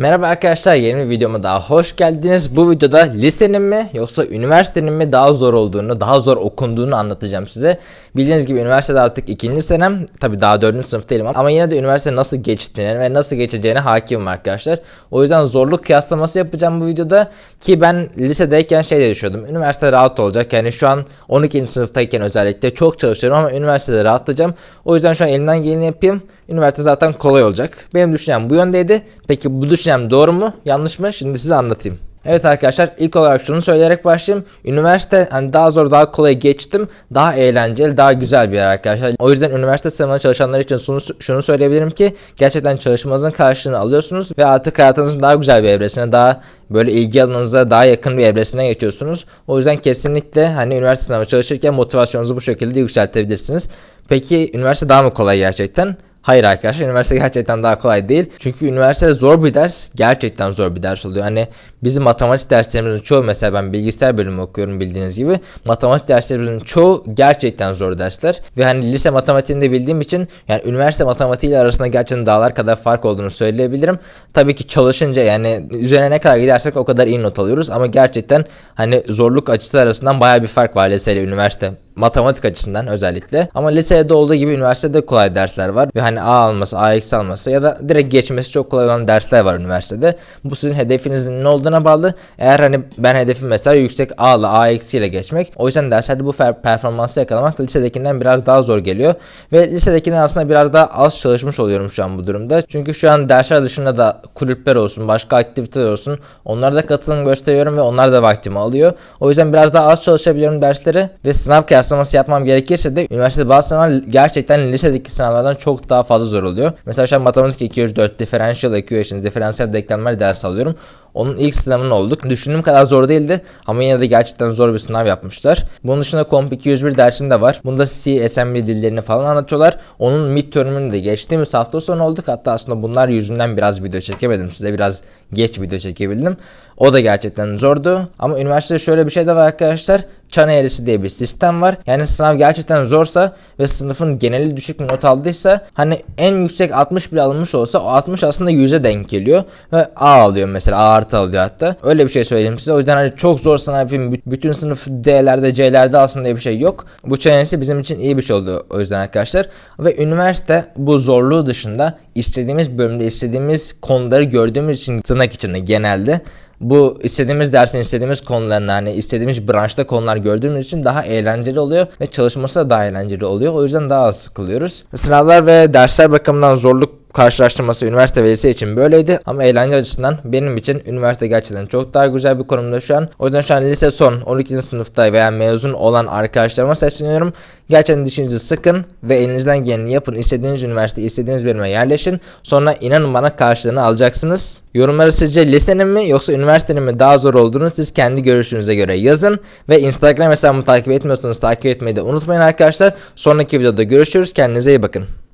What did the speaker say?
Merhaba arkadaşlar yeni bir videoma daha hoş geldiniz. Bu videoda lisenin mi yoksa üniversitenin mi daha zor olduğunu, daha zor okunduğunu anlatacağım size. Bildiğiniz gibi üniversitede artık ikinci senem. Tabi daha dördüncü sınıf değilim ama yine de üniversite nasıl geçtiğine ve nasıl geçeceğine hakimim arkadaşlar. O yüzden zorluk kıyaslaması yapacağım bu videoda. Ki ben lisedeyken şey de düşünüyordum. Üniversite rahat olacak. Yani şu an 12. sınıftayken özellikle çok çalışıyorum ama üniversitede rahatlayacağım. O yüzden şu an elimden geleni yapayım. Üniversite zaten kolay olacak. Benim düşüncem bu yöndeydi. Peki bu düşüncem doğru mu? Yanlış mı? Şimdi size anlatayım. Evet arkadaşlar ilk olarak şunu söyleyerek başlayayım. Üniversite hani daha zor daha kolay geçtim. Daha eğlenceli daha güzel bir yer arkadaşlar. O yüzden üniversite sınavına çalışanlar için şunu, şunu söyleyebilirim ki gerçekten çalışmanızın karşılığını alıyorsunuz ve artık hayatınızın daha güzel bir evresine daha böyle ilgi alanınıza daha yakın bir evresine geçiyorsunuz. O yüzden kesinlikle hani üniversite sınavı çalışırken motivasyonunuzu bu şekilde yükseltebilirsiniz. Peki üniversite daha mı kolay gerçekten? Hayır arkadaşlar üniversite gerçekten daha kolay değil. Çünkü üniversitede zor bir ders gerçekten zor bir ders oluyor. Hani bizim matematik derslerimizin çoğu mesela ben bilgisayar bölümü okuyorum bildiğiniz gibi. Matematik derslerimizin çoğu gerçekten zor dersler. Ve hani lise matematiğini de bildiğim için yani üniversite matematiğiyle arasında gerçekten dağlar kadar fark olduğunu söyleyebilirim. Tabii ki çalışınca yani üzerine ne kadar gidersek o kadar iyi not alıyoruz. Ama gerçekten hani zorluk açısı arasından baya bir fark var lise ile üniversite matematik açısından özellikle. Ama lisede olduğu gibi üniversitede kolay dersler var. Ve hani A alması, A eksi alması ya da direkt geçmesi çok kolay olan dersler var üniversitede. Bu sizin hedefinizin ne olduğuna bağlı. Eğer hani ben hedefim mesela yüksek A ile A eksi ile geçmek. O yüzden derslerde bu performansı yakalamak lisedekinden biraz daha zor geliyor. Ve lisedekinden aslında biraz daha az çalışmış oluyorum şu an bu durumda. Çünkü şu an dersler dışında da kulüpler olsun, başka aktiviteler olsun. Onlara da katılım gösteriyorum ve onlar da vaktimi alıyor. O yüzden biraz daha az çalışabiliyorum dersleri ve sınav kıyaslaması yapmam gerekirse de üniversitede bazı sınavlar gerçekten lisedeki sınavlardan çok daha fazla zor oluyor. Mesela şu an matematik 204, differential equations, diferansiyel denklemler ders alıyorum. Onun ilk sınavını olduk. Düşündüğüm kadar zor değildi ama yine de gerçekten zor bir sınav yapmışlar. Bunun dışında Comp 201 dersim de var. Bunda C, assembly dillerini falan anlatıyorlar. Onun midterm'ünü de geçtiğimiz hafta sonu olduk. Hatta aslında bunlar yüzünden biraz video çekemedim. Size biraz geç video çekebildim. O da gerçekten zordu. Ama üniversitede şöyle bir şey de var arkadaşlar. Çan eğrisi diye bir sistem var. Yani sınav gerçekten zorsa ve sınıfın geneli düşük bir not aldıysa hani en yüksek 60 bile alınmış olsa o 60 aslında 100'e denk geliyor ve A alıyor mesela A alıyor hatta. Öyle bir şey söyleyeyim size. O yüzden hani çok zor sınav yapayım bütün sınıf D'lerde C'lerde alsın diye bir şey yok. Bu eğrisi bizim için iyi bir şey oldu o yüzden arkadaşlar. Ve üniversite bu zorluğu dışında istediğimiz bölümde istediğimiz konuları gördüğümüz için tırnak içinde genelde bu istediğimiz dersin istediğimiz konularını hani istediğimiz branşta konular gördüğümüz için daha eğlenceli oluyor ve çalışması da daha eğlenceli oluyor. O yüzden daha az sıkılıyoruz. Sınavlar ve dersler bakımından zorluk karşılaştırması üniversite ve için böyleydi. Ama eğlence açısından benim için üniversite gerçekten çok daha güzel bir konumda şu an. O yüzden şu an lise son 12. sınıfta veya mezun olan arkadaşlarıma sesleniyorum. Gerçekten dişinizi sıkın ve elinizden geleni yapın. İstediğiniz üniversite, istediğiniz bölüme yerleşin. Sonra inanın bana karşılığını alacaksınız. Yorumları sizce lisenin mi yoksa üniversitenin mi daha zor olduğunu siz kendi görüşünüze göre yazın. Ve Instagram hesabımı takip etmiyorsanız takip etmeyi de unutmayın arkadaşlar. Sonraki videoda görüşürüz. Kendinize iyi bakın.